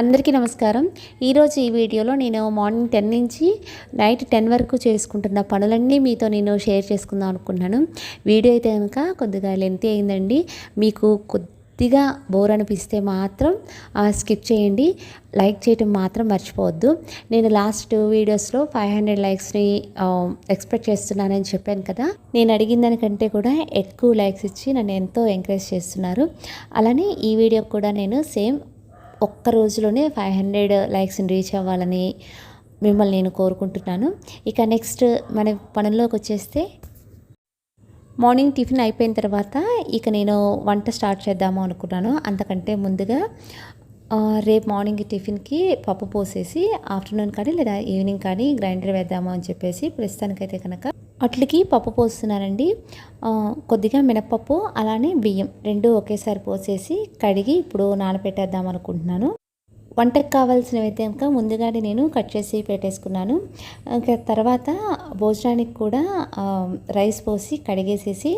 అందరికీ నమస్కారం. ఈరోజు ఈ వీడియోలో నేను మార్నింగ్ టెన్ నుంచి నైట్ టెన్ వరకు చేసుకుంటున్న పనులన్నీ మీతో నేను షేర్ చేసుకుందాం అనుకున్నాను వీడియో అయితే కనుక కొద్దిగా లెంత్ అయిందండి. మీకు కొద్దిగా బోర్ అనిపిస్తే మాత్రం స్కిప్ చేయండి. లైక్ చేయటం మాత్రం మర్చిపోవద్దు. నేను లాస్ట్ వీడియోస్లో ఫైవ్ హండ్రెడ్ లైక్స్ని ఎక్స్పెక్ట్ చేస్తున్నానని చెప్పాను కదా. నేను అడిగిన దానికంటే కూడా ఎక్కువ లైక్స్ ఇచ్చి నన్ను ఎంతో ఎంకరేజ్ చేస్తున్నారు. అలానే ఈ వీడియో కూడా నేను సేమ్ ఒక్క రోజులోనే ఫైవ్ హండ్రెడ్ లైక్స్ని రీచ్ అవ్వాలని మిమ్మల్ని నేను కోరుకుంటున్నాను. ఇక నెక్స్ట్ మన పనుల్లోకి వచ్చేస్తే మార్నింగ్ టిఫిన్ అయిపోయిన తర్వాత ఇక నేను వంట స్టార్ట్ చేద్దాము అనుకున్నాను. అంతకంటే ముందుగా రేపు మార్నింగ్ టిఫిన్కి పప్పు పోసేసి ఆఫ్టర్నూన్ కానీ లేదా ఈవినింగ్ కానీ గ్రైండర్ వేద్దాము అని చెప్పేసి ప్రస్తుతానికైతే కనుక అట్లకి పప్పు పోస్తున్నానండి కొద్దిగా మినపప్పు అలానే బియ్యం రెండు ఒకేసారి పోసేసి కడిగి ఇప్పుడు నానబెట్టేద్దాం అనుకుంటున్నాను. వంటకు కావాల్సినవి అయితే ఇంకా ముందుగానే నేను కట్ చేసి పెట్టేసుకున్నాను. ఇంకా తర్వాత భోజనానికి కూడా రైస్ పోసి కడిగేసేసి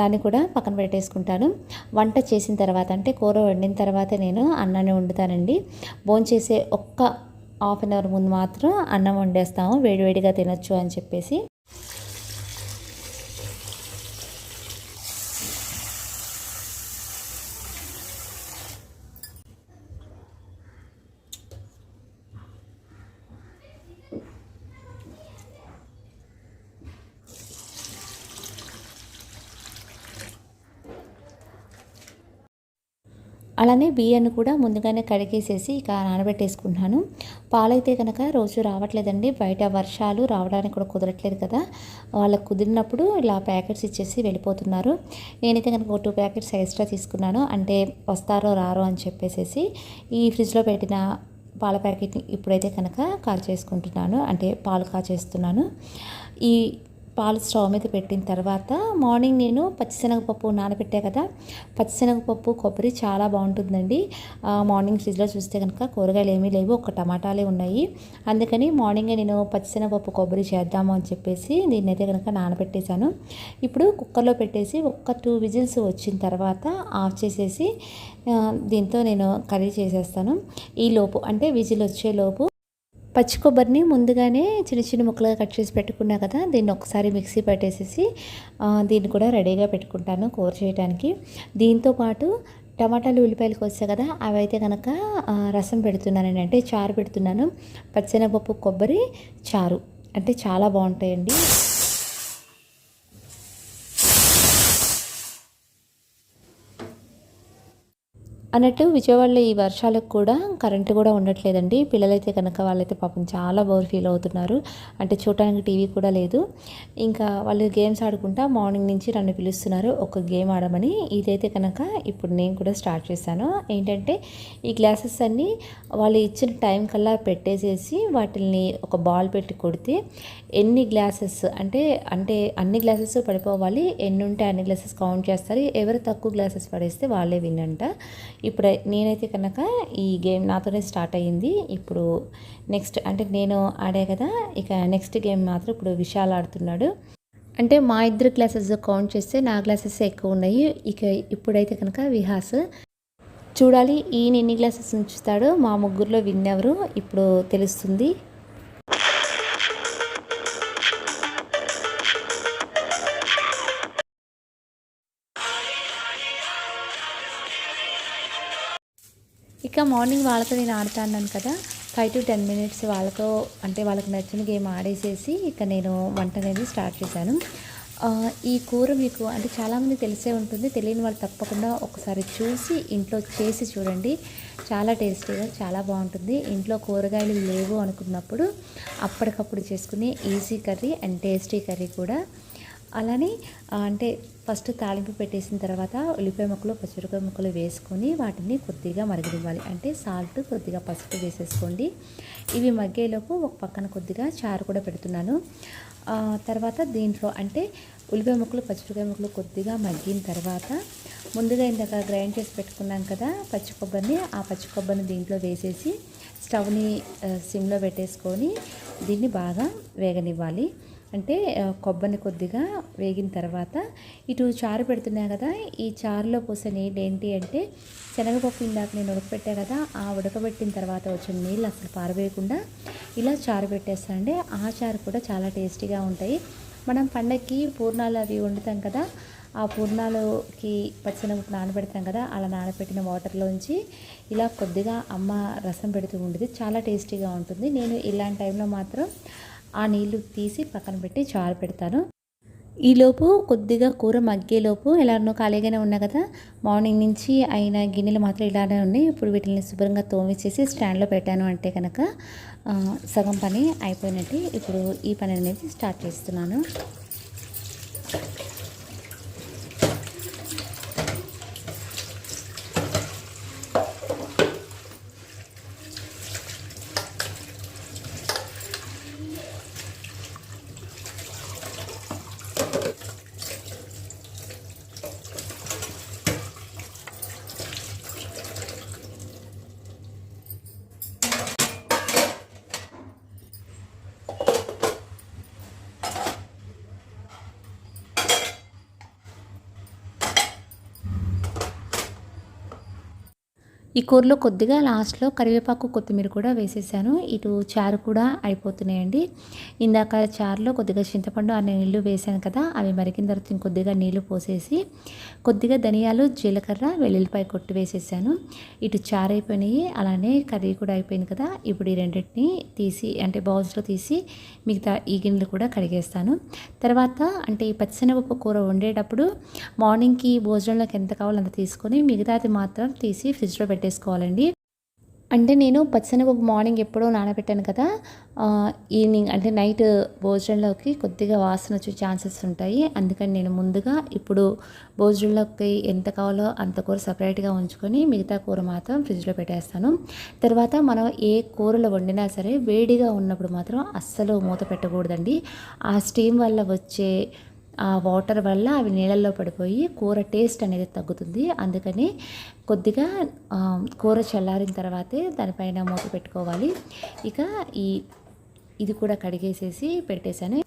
దాన్ని కూడా పక్కన పెట్టేసుకుంటాను. వంట చేసిన తర్వాత అంటే కూర వండిన తర్వాత నేను అన్నాన్ని వండుతానండి. భోంచేసే ఒక్క హాఫ్ అన్ అవర్ ముందు మాత్రం అన్నం వండేస్తాము. వేడివేడిగా తినొచ్చు అని చెప్పేసి. అలానే బియ్యాన్ని కూడా ముందుగానే కడిగేసేసి ఇక నానబెట్టేసుకుంటున్నాను. పాలైతే కనుక రోజు రావట్లేదండి. బయట వర్షాలు రావడానికి కూడా కుదరట్లేదు కదా. వాళ్ళకు కుదిరినప్పుడు ఇలా ప్యాకెట్స్ ఇచ్చేసి వెళ్ళిపోతున్నారు. నేనైతే కనుక ఒక టూ ప్యాకెట్స్ ఎక్స్ట్రా తీసుకున్నాను. అంటే వస్తారో రారో అని చెప్పేసేసి ఈ ఫ్రిడ్జ్లో పెట్టిన పాల ప్యాకెట్ని ఇప్పుడైతే కనుక కాల్ చేసుకుంటున్నాను. అంటే పాలు కాచేస్తున్నాను ఈ పాలు స్టవ్ మీద పెట్టిన తర్వాత మార్నింగ్ నేను పచ్చిశనగపప్పు నానబెట్టా కదా పచ్చిశనగపప్పు కొబ్బరి చాలా బాగుంటుందండి. మార్నింగ్ ఫ్రిడ్జ్లో చూస్తే కనుక కూరగాయలు ఏమీ లేవు ఒక టమాటాలే ఉన్నాయి. అందుకని మార్నింగే నేను పచ్చిశనగపప్పు కొబ్బరి చేద్దాము అని చెప్పేసి దీన్నైతే కనుక నానబెట్టేశాను. ఇప్పుడు కుక్కర్లో పెట్టేసి ఒక్క టూ విజిల్స్ వచ్చిన తర్వాత ఆఫ్ చేసేసి దీంతో నేను కర్రీ చేసేస్తాను. ఈ లోపు అంటే విజిల్ వచ్చే లోపు పచ్చి కొబ్బరిని ముందుగానే చిన్న చిన్న ముక్కలుగా కట్ చేసి పెట్టుకున్నా కదా దీన్ని ఒకసారి మిక్సీ పెట్టేసేసి దీన్ని కూడా రెడీగా పెట్టుకుంటాను కూర చేయడానికి దీంతో పాటు టమాటాలు ఉల్లిపాయలు కోసా కదా అవి అయితే కనుక రసం పెడుతున్నాను అంటే చారు పెడుతున్నాను. పచ్చెనగపప్పు కొబ్బరి చారు. అంటే చాలా బాగుంటాయండి. అన్నట్టు విజయవాడలో ఈ వర్షాలకు కూడా కరెంటు కూడా ఉండట్లేదండి. పిల్లలైతే కనుక వాళ్ళైతే పాపం చాలా బోర్ ఫీల్ అవుతున్నారు. అంటే చూడటానికి టీవీ కూడా లేదు. ఇంకా వాళ్ళు గేమ్స్ ఆడుకుంటా మార్నింగ్ నుంచి నన్ను పిలుస్తున్నారు. ఒక గేమ్ ఆడమని. ఇదైతే కనుక ఇప్పుడు నేను కూడా స్టార్ట్ చేశాను. ఏంటంటే ఈ గ్లాసెస్ అన్నీ వాళ్ళు ఇచ్చిన టైం కల్లా పెట్టేసేసి వాటిని ఒక బాల్ పెట్టి కొడితే ఎన్ని గ్లాసెస్ అంటే అంటే అన్ని గ్లాసెస్ పడిపోవాలి. ఎన్ని ఉంటే అన్ని గ్లాసెస్ కౌంట్ చేస్తారు. ఎవరు తక్కువ గ్లాసెస్ పడేస్తే వాళ్ళే విన్నంట ఇప్పుడు నేనైతే కనుక ఈ గేమ్ నాతోనే స్టార్ట్ అయ్యింది. ఇప్పుడు నెక్స్ట్ అంటే నేను ఆడే కదా ఇక నెక్స్ట్ గేమ్ మాత్రం ఇప్పుడు విశాల్ ఆడుతున్నాడు. అంటే మా ఇద్దరు క్లాసెస్ కౌంట్ చేస్తే నా క్లాసెస్ ఎక్కువ ఉన్నాయి. ఇక ఇప్పుడైతే కనుక విహాస్ చూడాలి ఈయన ఎన్ని గ్లాసెస్ ఉంచుతాడో మా ముగ్గురులో విన్ ఎవరు ఇప్పుడు తెలుస్తుంది. ఇక మార్నింగ్ వాళ్ళతో నేను ఆడుతా కదా ఫైవ్ టు టెన్ మినిట్స్ వాళ్ళతో అంటే వాళ్ళకి నచ్చిన గేమ్ ఆడేసేసి ఇక నేను వంట అనేది స్టార్ట్ చేశాను. ఈ కూర మీకు అంటే చాలామంది తెలిసే ఉంటుంది తెలియని వాళ్ళు తప్పకుండా ఒకసారి చూసి ఇంట్లో చేసి చూడండి. చాలా టేస్టీగా చాలా బాగుంటుంది. ఇంట్లో కూరగాయలు లేవు అనుకున్నప్పుడు అప్పటికప్పుడు చేసుకునే easy curry and tasty curry కూడా. అలానే అంటే ఫస్ట్ తాలింపు పెట్టేసిన తర్వాత ఉల్లిపాయ ముక్కలు పచ్చిమిరపకాయ ముక్కలు వేసుకొని వాటిని కొద్దిగా మరగనివ్వాలి. అంటే సాల్ట్ కొద్దిగా పసుపు వేసేసుకోండి. ఇవి మగ్గేలోపు ఒక పక్కన కొద్దిగా చారు కూడా పెడుతున్నాను. తర్వాత దీంట్లో అంటే ఉల్లిపాయ ముక్కలు పచ్చిమిరపకాయ ముక్కలు కొద్దిగా మగ్గిన తర్వాత ముందుగా ఇందాక గ్రైండ్ చేసి పెట్టుకున్నాం కదా పచ్చి కొబ్బరిని ఆ పచ్చి కొబ్బరిని దీంట్లో వేసేసి స్టవ్ని సిమ్లో పెట్టేసుకొని దీన్ని బాగా వేగనివ్వాలి. అంటే కొబ్బరిని కొద్దిగా వేగిన తర్వాత ఇటు చారు పెడుతున్నా కదా ఈ చారులో పోసే నీళ్ళు ఏంటి అంటే శనగపప్పు ఇందాక నేను ఉడకబెట్టా కదా ఆ ఉడకబెట్టిన తర్వాత వచ్చిన నీళ్ళు అసలు పారవేయకుండా ఇలా చారు పెట్టేస్తానండి ఆ చారు కూడా చాలా టేస్టీగా ఉంటాయి. మనం పండగకి పూర్ణాలు అవి వండుతాం కదా ఆ పూర్ణాలకి పచ్చినపప్పు నానబెడతాం కదా అలా నానబెట్టిన వాటర్లోంచి ఇలా కొద్దిగా అమ్మ రసం పెడుతూ ఉండేది. చాలా టేస్టీగా ఉంటుంది. నేను ఇలాంటి టైంలో మాత్రం ఆ నీళ్ళు తీసి పక్కన పెట్టి చారు పెడతాను. ఈలోపు కొద్దిగా కూర మగ్గేలోపు ఎలానో ఖాళీగానే ఉన్నా కదా మార్నింగ్ నుంచి అయిన గిన్నెలు మాత్రం ఇలానే ఉన్నాయి. ఇప్పుడు వీటిని శుభ్రంగా తోమిచ్చేసి స్టాండ్లో పెట్టాను అంటే కనుక సగం పని అయిపోయినట్టు. ఇప్పుడు ఈ పని అనేది స్టార్ట్ చేస్తున్నాను. ఈ కూరలో కొద్దిగా లాస్ట్లో కరివేపాకు కొత్తిమీర కూడా వేసేసాను. ఇటు చారు కూడా అయిపోతున్నాయండి. ఇందాక చారులో కొద్దిగా చింతపండు అనే నీళ్ళు వేసాను కదా అవి మరిగిన తర్వాత ఇంకొద్దిగా నీళ్ళు పోసేసి కొద్దిగా ధనియాలు జీలకర్ర వెల్లుల్లిపాయ కొట్టి వేసేసాను. ఇటు చారు అయిపోయినాయి అలానే కర్రీ కూడా అయిపోయింది కదా. ఇప్పుడు ఈ రెండింటిని తీసి అంటే బౌల్స్లో తీసి మిగతా ఈ గిన్నెలు కూడా కడిగేస్తాను. తర్వాత అంటే ఈ పచ్చిశనగపప్పు కూర వండేటప్పుడు మార్నింగ్కి భోజనంలోకి ఎంత కావాలో అంత తీసుకొని మిగతాది మాత్రం తీసి ఫ్రిడ్జ్లో పెట్టేసుకోవాలండి. అంటే నేను పచ్చిశనగపప్పు మార్నింగ్ ఎప్పుడో నానబెట్టాను కదా ఈవినింగ్ అంటే నైట్ భోజనంలోకి కొద్దిగా వాసన వచ్చే ఛాన్సెస్ ఉంటాయి. అందుకని నేను ముందుగా ఇప్పుడు భోజనంలోకి ఎంత కావాలో అంత కూర సపరేట్గా ఉంచుకొని మిగతా కూర మాత్రం ఫ్రిడ్జ్లో పెట్టేస్తాను. తర్వాత మనం ఏ కూరలు వండినా సరే వేడిగా ఉన్నప్పుడు మాత్రం అస్సలు మూత పెట్టకూడదండి. ఆ స్టీమ్ వల్ల వచ్చే ఆ వాటర్ వల్ల అవి నీళ్ళల్లో పడిపోయి కూర టేస్ట్ అనేది తగ్గుతుంది. అందుకని కొద్దిగా కూర చల్లారిన తర్వాతే దానిపైన మూత పెట్టుకోవాలి. ఇక ఈ ఇది కూడా కడిగేసేసి పెట్టేశాను.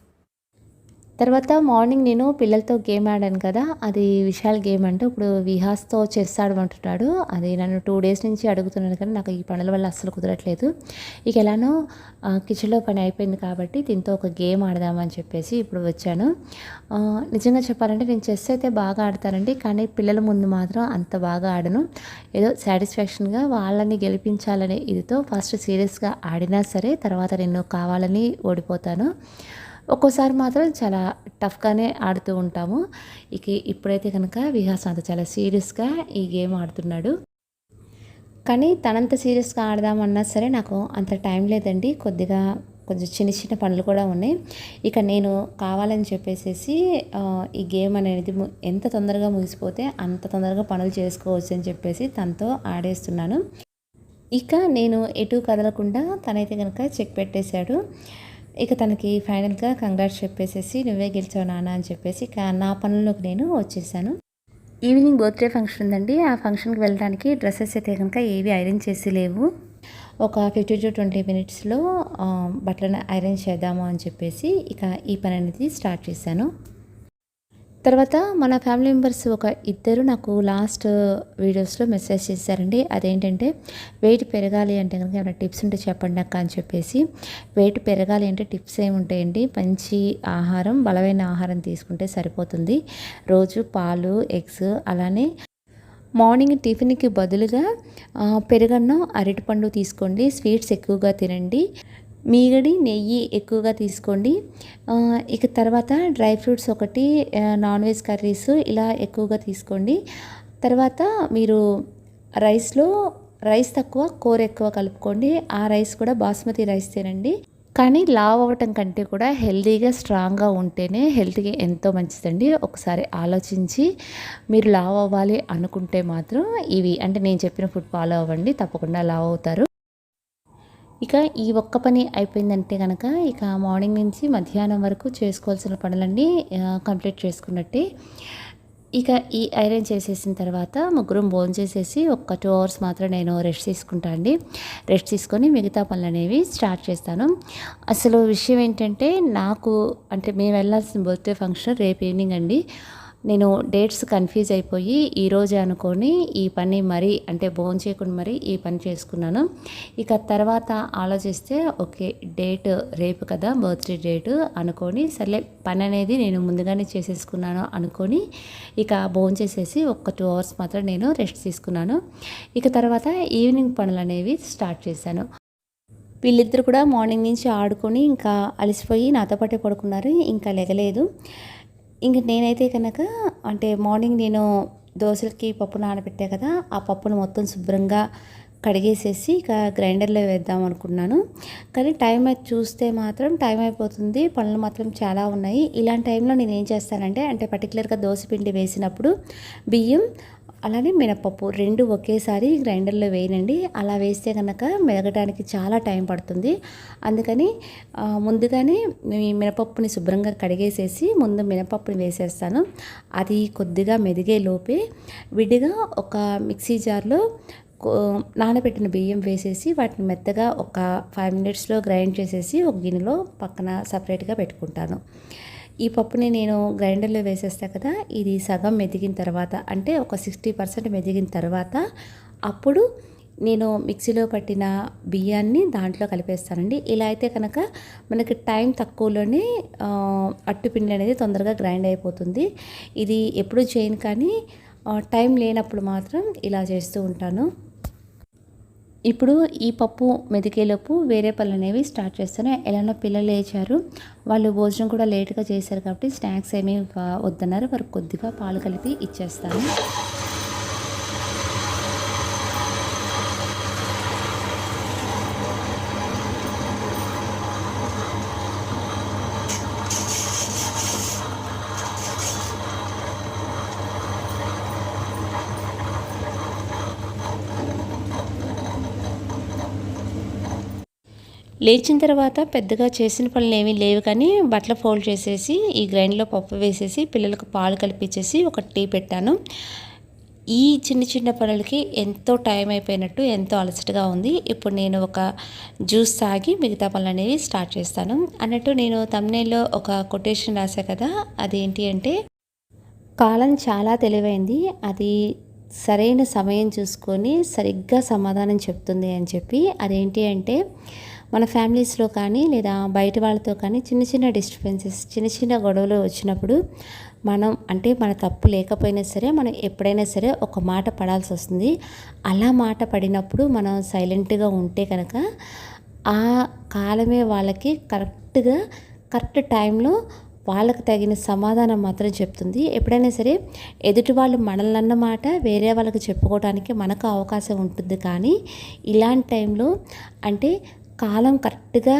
తర్వాత మార్నింగ్ నేను పిల్లలతో గేమ్ ఆడాను కదా అది విశాల్ గేమ్ అంటే. ఇప్పుడు విహాస్తో చెస్ ఆడమంటున్నాడు. అది నన్ను టూ డేస్ నుంచి అడుగుతున్నాను కానీ నాకు ఈ పనుల వల్ల అస్సలు కుదరట్లేదు. ఇక ఎలానో కిచెన్లో పని అయిపోయింది కాబట్టి దీంతో ఒక గేమ్ ఆడదామని చెప్పేసి ఇప్పుడు వచ్చాను. నిజంగా చెప్పాలంటే నేను చెస్ అయితే బాగా ఆడతానండి కానీ పిల్లల ముందు మాత్రం అంత బాగా ఆడను. ఏదో సాటిస్ఫాక్షన్గా వాళ్ళని గెలిపించాలనే ఇదితో ఫస్ట్ సీరియస్గా ఆడినా సరే తర్వాత నేను కావాలని ఓడిపోతాను. ఒక్కోసారి మాత్రం చాలా టఫ్గానే ఆడుతూ ఉంటాము. ఇక ఇప్పుడైతే కనుక విహాస్ అంత చాలా సీరియస్గా ఈ గేమ్ ఆడుతున్నాడు. కానీ తనంత సీరియస్గా ఆడదామన్నా సరే నాకు అంత టైం లేదండి. కొద్దిగా కొంచెం చిన్న చిన్న పనులు కూడా ఉన్నాయి. ఇక నేను కావాలని చెప్పేసేసి ఈ గేమ్ అనేది ఎంత తొందరగా ముగిసిపోతే అంత తొందరగా పనులు చేసుకోవచ్చు అని చెప్పేసి తనతో ఆడేస్తున్నాను. ఇక నేను ఎటు కదలకుండా తనైతే కనుక చెక్ పెట్టేశాడు. ఇక తనకి ఫైనల్గా కంగ్రాట్స్ చెప్పేసేసి నువ్వే గెలిచావు నాన్న అని చెప్పేసి ఇక నా పనుల్లోకి నేను వచ్చేసాను. ఈవినింగ్ బర్త్డే ఫంక్షన్ ఉందండి. ఆ ఫంక్షన్కి వెళ్ళడానికి డ్రెస్సెస్ అయితే కనుక ఏవి ఐరన్ చేసి లేవు. ఒక ఫిఫ్టీ టు ట్వంటీ మినిట్స్లో బట్టలను ఐరన్ చేద్దాము అని చెప్పేసి ఇక ఈ పని అనేది స్టార్ట్ చేశాను. తర్వాత మన ఫ్యామిలీ మెంబర్స్ ఒక ఇద్దరు నాకు లాస్ట్ వీడియోస్లో మెసేజ్ చేశారండి. అదేంటంటే వెయిట్ పెరగాలి అంటే కనుక ఏమైనా టిప్స్ ఉంటే చెప్పండి అక్క అని చెప్పేసి. వెయిట్ పెరగాలి అంటే టిప్స్ ఏముంటాయండి? మంచి ఆహారం బలమైన ఆహారం తీసుకుంటే సరిపోతుంది. రోజు పాలు ఎగ్స్ అలానే మార్నింగ్ టిఫిన్కి బదులుగా ఆ, పెరుగన్నం అరటిపండు తీసుకోండి. స్వీట్స్ ఎక్కువగా తినండి. మీగడి నెయ్యి ఎక్కువగా తీసుకోండి. ఇక తర్వాత డ్రై ఫ్రూట్స్ ఒకటి నాన్ వెజ్ కర్రీస్ ఇలా ఎక్కువగా తీసుకోండి. తర్వాత మీరు రైస్లో రైస్ తక్కువ కూర ఎక్కువ కలుపుకోండి. ఆ రైస్ కూడా బాస్మతి రైస్ తినండి. కానీ లావ్ అవ్వటం కంటే కూడా హెల్తీగా స్ట్రాంగ్గా ఉంటేనే హెల్త్కి ఎంతో మంచిదండి. ఒకసారి ఆలోచించి మీరు లావ్ అవ్వాలి అనుకుంటే మాత్రం ఇవి అంటే నేను చెప్పిన ఫుడ్ ఫాలో అవ్వండి. తప్పకుండా లావ్ అవుతారు. ఇక ఈ ఒక్క పని అయిపోయిందంటే కనుక ఇక మార్నింగ్ నుంచి మధ్యాహ్నం వరకు చేసుకోవాల్సిన పనులన్నీ కంప్లీట్ చేసుకున్నట్టే. ఇక ఈ ఐరన్ చేసేసిన తర్వాత ముగ్గురం భోజనం చేసేసి ఒక టూ అవర్స్ మాత్రం నేను రెస్ట్ తీసుకుంటా అండి. రెస్ట్ తీసుకొని మిగతా పనులు అనేవి స్టార్ట్ చేస్తాను. అసలు విషయం ఏంటంటే నాకు అంటే మేము వెళ్ళాల్సిన బర్త్డే ఫంక్షన్ రేపు ఈవినింగ్ అండి. నేను డేట్స్ కన్ఫ్యూజ్ అయిపోయి ఈరోజే అనుకొని ఈ పని మరీ అంటే భోజనం చేయకుండా మరీ ఈ పని చేసుకున్నాను. ఇక తర్వాత ఆలోచిస్తే ఓకే డేట్ రేపు కదా బర్త్డే డేట్ అనుకొని సర్లే పని అనేది నేను ముందుగానే చేసేసుకున్నాను అనుకొని ఇక భోజనం చేసేసి ఒక టూ అవర్స్ మాత్రం నేను రెస్ట్ తీసుకున్నాను. ఇక తర్వాత ఈవినింగ్ పనులు అనేవి స్టార్ట్ చేశాను. వీళ్ళిద్దరు కూడా మార్నింగ్ నుంచి ఆడుకొని ఇంకా అలసిపోయి నాతో పాటే పడుకున్నారు. ఇంకా లెగలేదు. ఇంక నేనైతే కనుక అంటే మార్నింగ్ నేను దోశలకి పప్పు నానబెట్టా కదా ఆ పప్పును మొత్తం శుభ్రంగా కడిగేసేసి ఇక గ్రైండర్లో వేద్దాం అనుకున్నాను. కానీ టైం అయితే చూస్తే మాత్రం టైం అయిపోతుంది పనులు మాత్రం చాలా ఉన్నాయి. ఇలాంటి టైంలో నేను ఏం చేస్తానంటే అంటే పర్టికులర్గా దోశ పిండి వేసినప్పుడు బియ్యం అలానే మినపప్పు రెండు ఒకేసారి గ్రైండర్లో వేయనండి. అలా వేస్తే కనుక మెదగడానికి చాలా టైం పడుతుంది. అందుకని ముందుగానే ఈ మినపప్పుని శుభ్రంగా కడిగేసేసి ముందు మినపప్పుని వేసేస్తాను. అది కొద్దిగా మెదిగే లోపే విడిగా ఒక మిక్సీ జార్లో నానబెట్టిన బియ్యం వేసేసి వాటిని మెత్తగా ఒక ఫైవ్ మినిట్స్లో గ్రైండ్ చేసేసి ఒక గిన్నెలో పక్కన సపరేట్గా పెట్టుకుంటాను. ఈ పప్పుని నేను గ్రైండర్లో వేసేస్తా కదా ఇది సగం మెదిగిన తర్వాత అంటే ఒక సిక్స్టీ పర్సెంట్ మెదిగిన తర్వాత అప్పుడు నేను మిక్సీలో పట్టిన బియ్యాన్ని దాంట్లో కలిపేస్తానండి. ఇలా అయితే కనుక మనకి టైం తక్కువలోనే అట్టుపిండి అనేది తొందరగా గ్రైండ్ అయిపోతుంది. ఇది ఎప్పుడు చేయను కానీ టైం లేనప్పుడు మాత్రం ఇలా చేస్తూ ఉంటాను. ఇప్పుడు ఈ పప్పు మెదికేలోపు వేరే పళ్ళు అనేవి స్టార్ట్ చేస్తాను. ఎలానో పిల్లలు లేచారు. వాళ్ళు భోజనం కూడా లేట్గా చేశారు కాబట్టి స్నాక్స్ ఏమీ వద్దన్నారు. వారు కొద్దిగా పాలు కలిపి ఇచ్చేస్తాను. లేచిన తర్వాత పెద్దగా చేసిన పనులు ఏమీ లేవు కానీ బట్టలు ఫోల్డ్ చేసేసి ఈ గ్రైండ్లో పప్పు వేసేసి పిల్లలకు పాలు కలిపించేసి ఒక టీ పెట్టాను. ఈ చిన్న చిన్న పనులకి ఎంతో టైం అయిపోయినట్టు ఎంతో అలసటగా ఉంది. ఇప్పుడు నేను ఒక జ్యూస్ తాగి మిగతా పనులు అనేవి స్టార్ట్ చేస్తాను. అన్నట్టు నేను తమ్నేలో ఒక కొటేషన్ రాశా కదా అదేంటి అంటే కాలం చాలా తెలివైంది. అది సరైన సమయం చూసుకొని సరిగ్గా సమాధానం చెప్తుంది అని చెప్పి అదేంటి అంటే మన ఫ్యామిలీస్లో కానీ లేదా బయట వాళ్ళతో కానీ చిన్న చిన్న డిస్టర్బెన్సెస్ చిన్న చిన్న గొడవలు వచ్చినప్పుడు మనం అంటే మన తప్పు లేకపోయినా సరే మనం ఎప్పుడైనా సరే ఒక మాట పడాల్సి వస్తుంది. అలా మాట పడినప్పుడు మనం సైలెంట్గా ఉంటే కనుక ఆ కాలమే వాళ్ళకి కరెక్ట్గా కరెక్ట్ టైంలో వాళ్ళకు తగిన సమాధానం మాత్రం చెప్తుంది. ఎప్పుడైనా సరే ఎదుటి వాళ్ళు మనల్ని మాట వేరే వాళ్ళకి చెప్పుకోవడానికి మనకు అవకాశం ఉంటుంది. కానీ ఇలాంటి టైంలో అంటే కాలం కరెక్ట్గా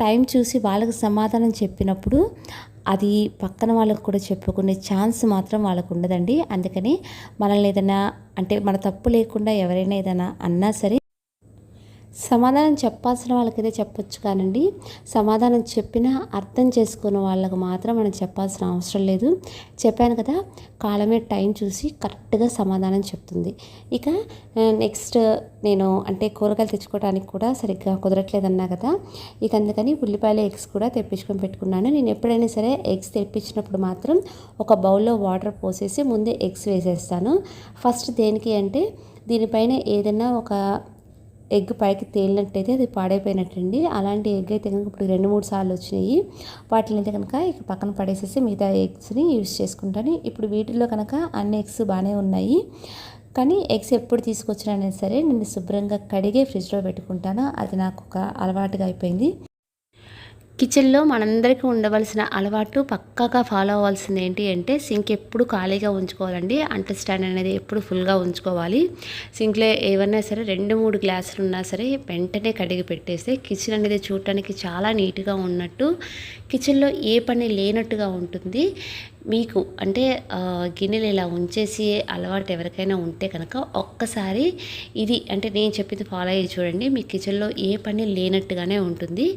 టైం చూసి వాళ్ళకి సమాధానం చెప్పినప్పుడు అది పక్కన వాళ్ళకు కూడా చెప్పుకునే ఛాన్స్ మాత్రం వాళ్ళకు ఉండదండి. అందుకని మనల్ని ఏదైనా అంటే మన తప్పు లేకుండా ఎవరైనా ఏదైనా అన్నా సరే సమాధానం చెప్పాల్సిన వాళ్ళకైతే చెప్పొచ్చు కానండి. సమాధానం చెప్పినా అర్థం చేసుకున్న వాళ్ళకు మాత్రం మనం చెప్పాల్సిన అవసరం లేదు. చెప్పాను కదా కాలమే టైం చూసి కరెక్ట్గా సమాధానం చెప్తుంది. ఇక నెక్స్ట్ నేను అంటే కూరగాయలు తెచ్చుకోవడానికి కూడా సరిగ్గా కుదరట్లేదన్నా కదా ఇక అందుకని ఉల్లిపాయల ఎగ్స్ కూడా తెప్పించుకొని పెట్టుకున్నాను. నేను ఎప్పుడైనా సరే ఎగ్స్ తెప్పించినప్పుడు మాత్రం ఒక బౌల్లో వాటర్ పోసేసి ముందే ఎగ్స్ వేసేస్తాను. ఫస్ట్ దేనికి అంటే దీనిపైన ఏదైనా ఒక ఎగ్ పైకి తేలినట్టయితే అది పాడైపోయినట్టండి. అలాంటి ఎగ్ అయితే కనుక ఇప్పుడు రెండు మూడు సార్లు వచ్చినాయి. వాటిని అయితే కనుక ఇక పక్కన పడేసేసి మిగతా ఎగ్స్ని యూస్ చేసుకుంటాను. ఇప్పుడు వీటిలో కనుక అన్ని ఎగ్స్ బాగానే ఉన్నాయి. కానీ ఎగ్స్ ఎప్పుడు తీసుకొచ్చినా సరే నేను శుభ్రంగా కడిగే ఫ్రిడ్జ్లో పెట్టుకుంటాను. అది నాకు ఒక అలవాటుగా అయిపోయింది. కిచెన్లో మనందరికీ ఉండవలసిన అలవాటు పక్కాగా ఫాలో అవ్వాల్సింది ఏంటి అంటే సింక్ ఎప్పుడు ఖాళీగా ఉంచుకోవాలండి. అంట స్టాండ్ అనేది ఎప్పుడు ఫుల్గా ఉంచుకోవాలి. సింక్లో ఏమన్నా సరే రెండు మూడు గ్లాసులు ఉన్నా సరే వెంటనే కడిగి పెట్టేస్తే కిచెన్ అనేది చూడటానికి చాలా నీట్గా ఉన్నట్టు కిచెన్లో ఏ పని లేనట్టుగా ఉంటుంది. మీకు అంటే గిన్నెలు ఇలా ఉంచేసి అలవాటు ఎవరికైనా ఉంటే కనుక ఒక్కసారి ఇది అంటే నేను చెప్పింది ఫాలో అయ్యి చూడండి. మీ కిచెన్లో ఏ పని లేనట్టుగానే ఉంటుంది.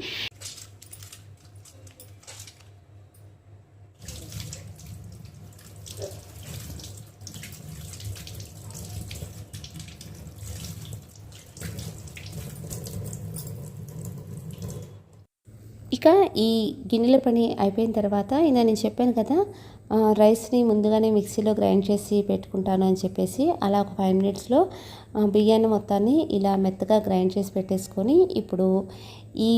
ఇక ఈ గిన్నెల పని అయిపోయిన తర్వాత ఇందా నేను చెప్పాను కదా రైస్ని ముందుగానే మిక్సీలో గ్రైండ్ చేసి పెట్టుకుంటాను అని చెప్పేసి అలా ఒక ఫైవ్ మినిట్స్లో బియ్యాన్ని మొత్తాన్ని ఇలా మెత్తగా గ్రైండ్ చేసి పెట్టేసుకొని ఇప్పుడు ఈ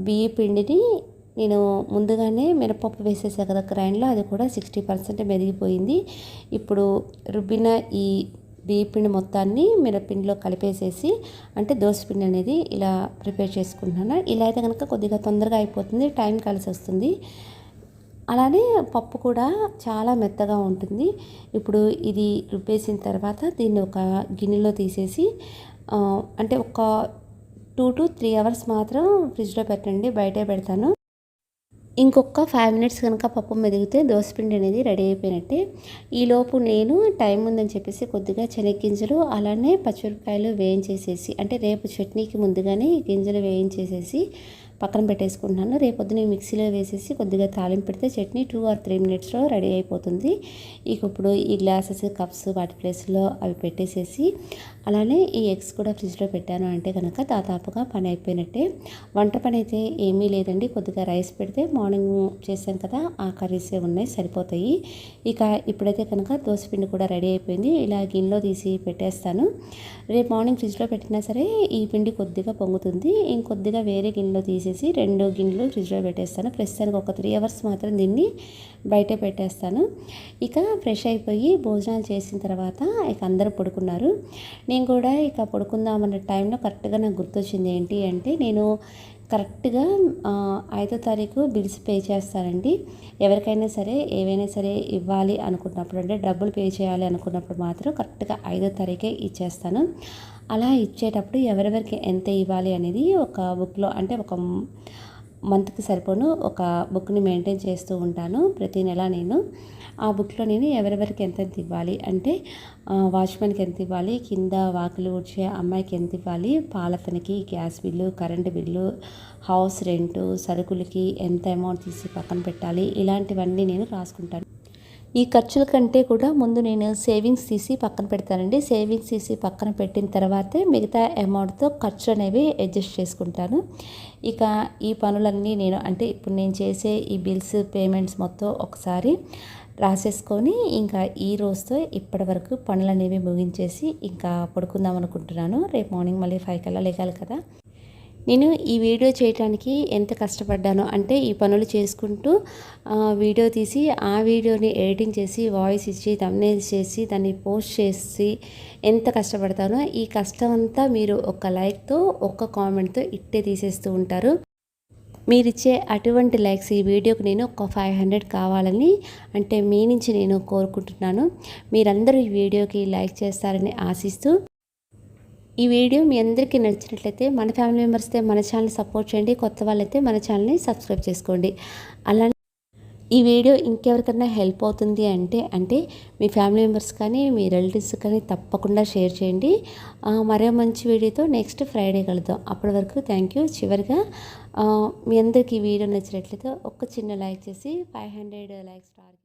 బియ్య పిండిని నేను ముందుగానే మినపప్పు వేసేసా కదా గ్రైండ్లో అది కూడా సిక్స్టీ పర్సెంట్ మెరిగిపోయింది ఇప్పుడు రుబ్బిన ఈ బియ్యపిండి మొత్తాన్ని మిరపిండిలో కలిపేసేసి అంటే దోసపిండి అనేది ఇలా ప్రిపేర్ చేసుకుంటున్నాను. ఇలా అయితే కనుక కొద్దిగా తొందరగా అయిపోతుంది టైం కలిసి వస్తుంది అలానే పప్పు కూడా చాలా మెత్తగా ఉంటుంది. ఇప్పుడు ఇది రుబ్బేసిన తర్వాత దీన్ని ఒక గిన్నెలో తీసేసి అంటే ఒక టూ టు త్రీ అవర్స్ మాత్రం ఫ్రిడ్జ్లో పెట్టండి బయటే పెడతాను. ఇంకొక ఫైవ్ మినిట్స్ కనుక పప్పు మెదిగితే దోసపిండి అనేది రెడీ అయిపోయినట్టే. ఈలోపు నేను టైం ఉందని చెప్పేసి కొద్దిగా శనగగింజలు అలానే పచ్చిమిరపకాయలు వేయించేసేసి అంటే రేపు చట్నీకి ముందుగానే ఈ గింజలు వేయించేసేసి పక్కన పెట్టేసుకుంటున్నాను. రేపొద్దున మిక్సీలో వేసేసి కొద్దిగా తాలింపు పెడితే చట్నీ టూ ఆర్ త్రీ మినిట్స్లో రెడీ అయిపోతుంది. ఇక ఇప్పుడు ఈ గ్లాసెస్ కప్స్ వాటి ప్లేస్లో అవి పెట్టేసేసి అలానే ఈ ఎగ్స్ కూడా ఫ్రిడ్జ్లో పెట్టాను అంటే కనుక దాదాపుగా పని అయిపోయినట్టే. వంట పని అయితే ఏమీ లేదండి. కొద్దిగా రైస్ పెడితే మార్నింగ్ చేశాను కదా ఆ కర్రీసే ఉన్నాయి సరిపోతాయి. ఇక ఇప్పుడైతే కనుక దోశపిండి కూడా రెడీ అయిపోయింది. ఇలా గిన్నెలో తీసి పెట్టేస్తాను. రేపు మార్నింగ్ ఫ్రిడ్జ్లో పెట్టినా సరే ఈ పిండి కొద్దిగా పొంగుతుంది. ఇంకొద్దిగా వేరే గిన్నెలో తీసేసి రెండు గిన్నెలు ఫ్రిడ్జ్లో పెట్టేస్తాను. ప్రస్తుతానికి ఒక త్రీ అవర్స్ మాత్రం దీన్ని బయటే పెట్టేస్తాను. ఇక ఫ్రెష్ అయిపోయి భోజనాలు చేసిన తర్వాత ఇక అందరూ పడుకున్నారు. నేను కూడా ఇక పడుకుందామన్న టైంలో కరెక్ట్గా నాకు గుర్తొచ్చింది ఏంటి అంటే నేను కరెక్ట్గా ఐదో తారీఖు బిల్స్ పే చేస్తానండి. ఎవరికైనా సరే ఏవైనా సరే ఇవ్వాలి అనుకున్నప్పుడు అంటే డబ్బులు పే చేయాలి అనుకున్నప్పుడు మాత్రం కరెక్ట్గా ఐదో తారీఖే ఇచ్చేస్తాను. అలా ఇచ్చేటప్పుడు ఎవరెవరికి ఎంత ఇవ్వాలి అనేది ఒక బుక్లో అంటే ఒక మంత్కి సరిపోను. ఒక బుక్ని మెయింటైన్ చేస్తూ ఉంటాను ప్రతి నెల నేను. ఆ బుక్లో నేను ఎవరెవరికి ఎంత ఇవ్వాలి అంటే వాచ్మెన్కి ఎంత ఇవ్వాలి కింద వాకిలు ఊడ్చే అమ్మాయికి ఎంత ఇవ్వాలి పాలతనికి gas bill current bill house rent సరుకులకి ఎంత అమౌంట్ తీసి పక్కన పెట్టాలి ఇలాంటివన్నీ నేను రాసుకుంటాను. ఈ ఖర్చుల కంటే కూడా ముందు నేను సేవింగ్స్ తీసి పక్కన పెడతానండి. సేవింగ్స్ తీసి పక్కన పెట్టిన తర్వాతే మిగతా అమౌంట్తో ఖర్చు అనేవి అడ్జస్ట్ చేసుకుంటాను. ఇక ఈ పనులన్నీ నేను అంటే ఇప్పుడు నేను చేసే ఈ బిల్స్ పేమెంట్స్ మొత్తం ఒకసారి రాసేసుకొని ఇంకా ఈ రోజుతో ఇప్పటి వరకు పనులు అనేవి ముగించేసి ఇంకా పడుకుందాం అనుకుంటున్నాను. రేపు మార్నింగ్ మళ్ళీ ఫైవ్ కల్లా లేగాలి కదా. నేను ఈ వీడియో చేయడానికి ఎంత కష్టపడ్డానో అంటే ఈ పనులు చేసుకుంటూ వీడియో తీసి ఆ వీడియోని ఎడిటింగ్ చేసి వాయిస్ ఇచ్చి తమ్నేల్స్ చేసి దాన్ని పోస్ట్ చేసి ఎంత కష్టపడతానో ఈ కష్టం అంతా మీరు ఒక లైక్తో ఒక్క కామెంట్తో ఇట్టే తీసేస్తూ ఉంటారు. మీరిచ్చే అటువంటి లైక్స్ ఈ వీడియోకి నేను ఒక ఫైవ్ హండ్రెడ్ కావాలని అంటే మీ నుంచి నేను కోరుకుంటున్నాను. మీరందరూ ఈ వీడియోకి లైక్ చేస్తారని ఆశిస్తూ ఈ వీడియో మీ అందరికీ నచ్చినట్లయితే మన ఫ్యామిలీ మెంబర్స్తో మన ఛానల్ సపోర్ట్ చేయండి. కొత్త వాళ్ళైతే మన ఛానల్ని సబ్స్క్రైబ్ చేసుకోండి. అలానే ఈ వీడియో ఇంకెవరికైనా హెల్ప్ అవుతుంది అంటే అంటే మీ ఫ్యామిలీ మెంబర్స్ కానీ మీ రిలేటివ్స్ కానీ తప్పకుండా షేర్ చేయండి. మరో మంచి వీడియోతో నెక్స్ట్ ఫ్రైడే కలుద్దాం. అప్పటి వరకు థ్యాంక్ యూ చివరిగా మీ అందరికీ ఈ వీడియో నచ్చినట్లయితే ఒక చిన్న లైక్ చేసి ఫైవ్ హండ్రెడ్ లైక్స్ స్టార్